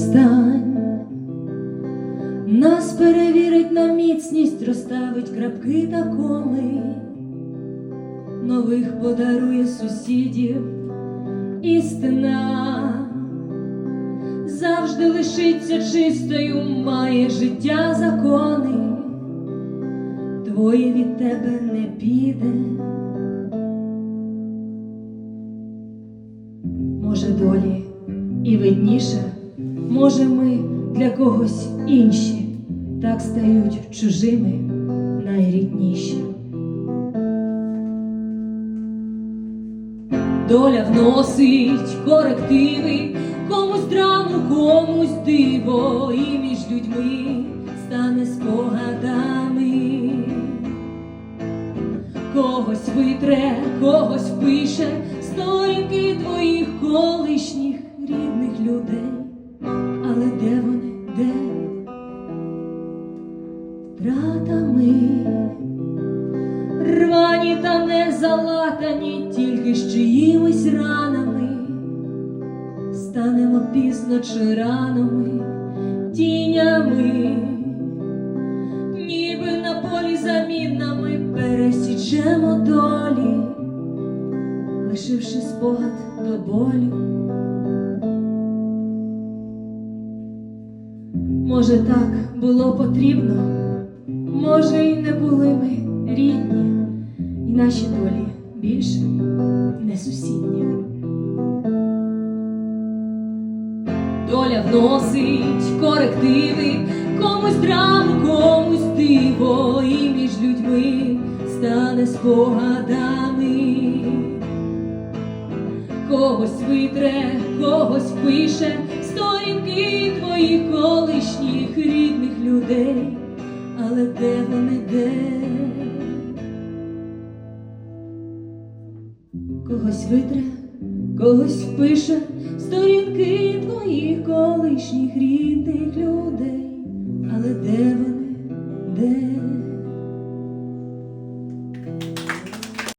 стань, нас перевірить на міцність, розставить крапки та коми, нових подарує сусідів істина. Завжди лишиться чистою, має життя закони, твоє від тебе не піде. Може, долі і видніше, може, ми для когось інші так стають чужими найрідніші. Доля вносить корективи, комусь драму, комусь диво, і між людьми стане спогадами. Когось витре, когось впише сторінки твоїх колишніх рідних людей. Де? Втратами рвані та не залатані, тільки з ранами, станемо пізно чи рано ми тінями, ніби на полі замінами пересічемо долі, лишивши спогад до болю. Може, так було потрібно, може, й не були ми рідні, і наші долі більше не сусідні. Доля вносить корективи, комусь драму, комусь диво, і між людьми стане спогадами. Когось витре, когось пише сторінки твоїх людей, але де вони де? Когось витре, когось пише сторінки твоїх колишніх рідних людей, але де вони?